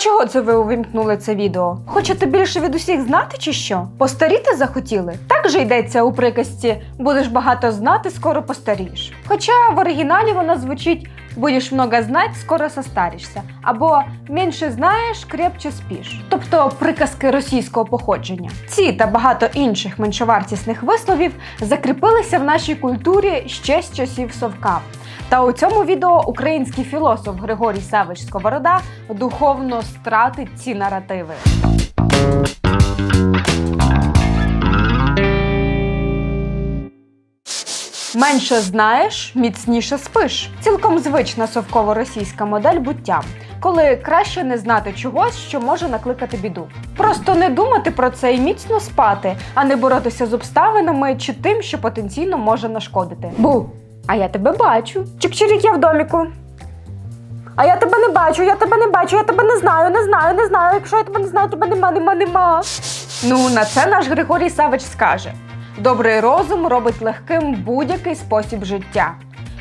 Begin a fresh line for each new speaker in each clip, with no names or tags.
чого це ви увімкнули це відео? Хочете більше від усіх знати, чи що? Постаріти захотіли? Так же йдеться у приказці будеш багато знати, скоро постарієш. Хоча в оригіналі вона звучить будеш много знати, скоро состарішся, або менше знаєш, крепче спіш. Тобто приказки російського походження. Ці та багато інших меншовартісних висловів закріпилися в нашій культурі ще з часів совка. Та у цьому відео український філософ Григорій Савич Сковорода духовно стратить ці наративи. Менше знаєш, міцніше спиш. Цілком звична совково-російська модель буття, коли краще не знати чогось, що може накликати біду. Просто не думати про це і міцно спати, а не боротися з обставинами чи тим, що потенційно може нашкодити. Бу! А я тебе бачу. Чик-чирік, я в доміку. А я тебе не бачу, я тебе не бачу, я тебе не знаю, не знаю, не знаю. Якщо я тебе не знаю, тебе нема, нема, нема. Ну, на це наш Григорій Савич скаже: добрий розум робить легким будь-який спосіб життя.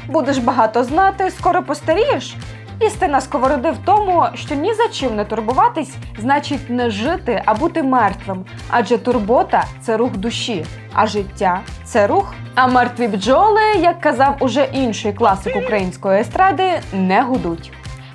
Будеш багато знати, скоро постарієш. Істина сковороди в тому, що ні за чим не турбуватись, значить не жити, а бути мертвим. Адже турбота це рух душі, а життя це рух. А мертві бджоли, як казав уже інший класик української естради, не гудуть.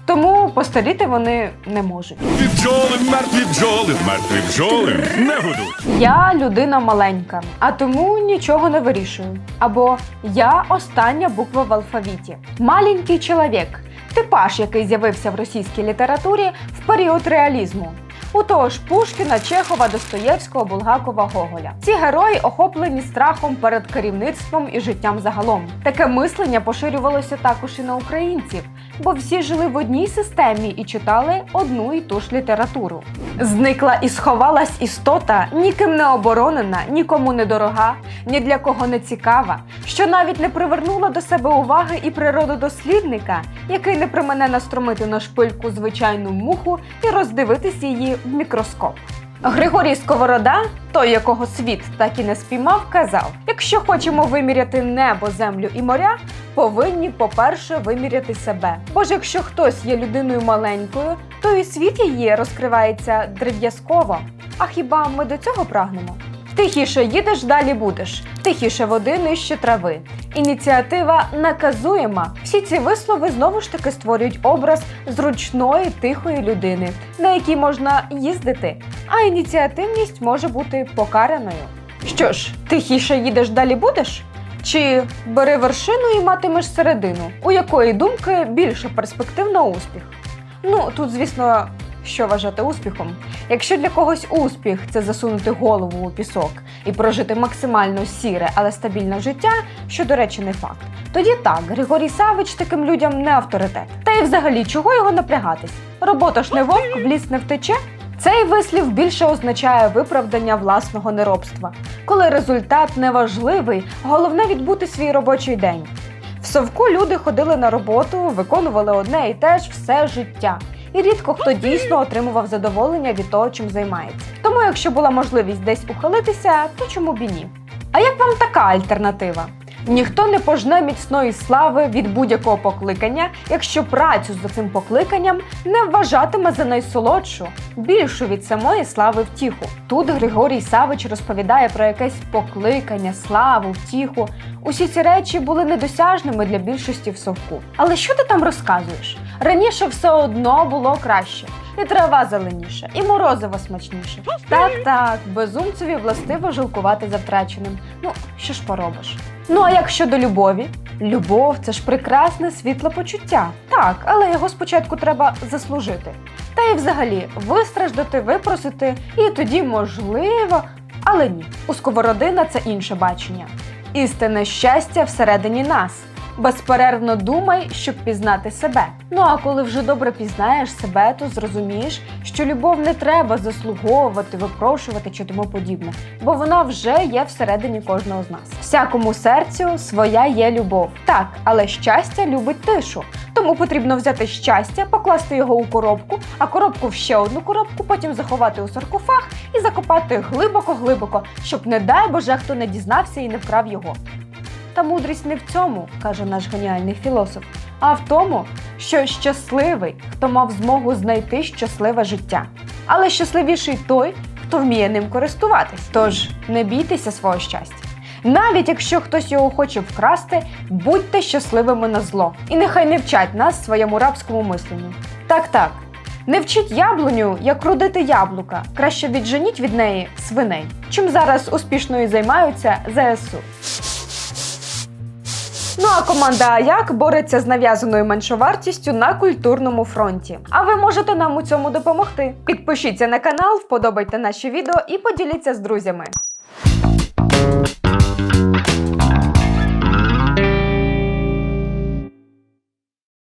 Тому постаріти вони не можуть. Бджоли, мертві бджоли, мертві бджоли не гудуть. Я людина маленька, а тому нічого не вирішую. Або я остання буква в алфавіті. Маленький чоловік типаж, який з'явився в російській літературі в період реалізму. У того ж Пушкіна, Чехова, Достоєвського, Булгакова, Гоголя. Ці герої охоплені страхом перед керівництвом і життям загалом. Таке мислення поширювалося також і на українців, бо всі жили в одній системі і читали одну і ту ж літературу. Зникла і сховалась істота, ніким не оборонена, нікому не дорога, ні для кого не цікава, що навіть не привернула до себе уваги і природодослідника, який не примене настромити на шпильку звичайну муху і роздивитись її в мікроскоп. Григорій Сковорода, той, якого світ так і не спіймав, казав: якщо хочемо виміряти небо, землю і моря, повинні, по-перше, виміряти себе. Бо ж якщо хтось є людиною маленькою, то і світ її розкривається древ'язково. А хіба ми до цього прагнемо? Тихіше їдеш, далі будеш. Тихіше води нижче трави. Ініціатива наказуєма. Всі ці вислови знову ж таки створюють образ зручної тихої людини, на якій можна їздити. А ініціативність може бути покараною. Що ж, тихіше їдеш, далі будеш? Чи бери вершину і матимеш середину, у якої думки більше перспектив на успіх? Ну тут, звісно, що вважати успіхом? Якщо для когось успіх це засунути голову у пісок і прожити максимально сіре, але стабільне життя, що, до речі, не факт. Тоді так, Григорій Савич таким людям не авторитет. Та й взагалі, чого його напрягатись? Робота ж не вовк, в ліс не втече. Цей вислів більше означає виправдання власного неробства, коли результат неважливий, головне відбути свій робочий день. В совку люди ходили на роботу, виконували одне і те ж все життя і рідко хто дійсно отримував задоволення від того, чим займається. Тому, якщо була можливість десь ухилитися, то чому б і ні? А як вам така альтернатива? Ніхто не пожне міцної слави від будь-якого покликання, якщо працю за цим покликанням не вважатиме за найсолодшу, більшу від самої слави втіху. Тут Григорій Савич розповідає про якесь покликання, славу, втіху. Усі ці речі були недосяжними для більшості в совку. Але що ти там розказуєш? Раніше все одно було краще. І трава зеленіша, і морозиво смачніше. Так, так, безумцеві властиво жалкувати за втраченим. Ну, що ж поробиш? Ну а як щодо любові? Любов це ж прекрасне світле почуття. Так, але його спочатку треба заслужити. Та й взагалі вистраждати, випросити, і тоді можливо, але ні. У сковородина це інше бачення. Істинне щастя всередині нас. Безперервно думай, щоб пізнати себе. Ну а коли вже добре пізнаєш себе, то зрозумієш, що любов не треба заслуговувати, випрошувати чи тому подібне, бо вона вже є всередині кожного з нас. Всякому серцю своя є любов. Так, але щастя любить тишу. Тому потрібно взяти щастя, покласти його у коробку, а коробку в ще одну коробку, потім заховати у саркофаг і закопати глибоко-глибоко, щоб, не дай боже, хто не дізнався і не вкрав його. Та мудрість не в цьому, каже наш геніальний філософ, а в тому, що щасливий, хто мав змогу знайти щасливе життя. Але щасливіший той, хто вміє ним користуватись. Тож не бійтеся свого щастя. Навіть якщо хтось його хоче вкрасти, будьте щасливими на зло. І нехай не вчать нас своєму рабському мисленню. Так, так. Не вчіть яблуню, як родити яблука. Краще відженіть від неї свиней, чим зараз успішно і займаються ЗСУ. Ну а команда Аяк бореться з нав'язаною меншовартістю на культурному фронті. А ви можете нам у цьому допомогти? Підпишіться на канал, вподобайте наші відео і поділіться з друзями.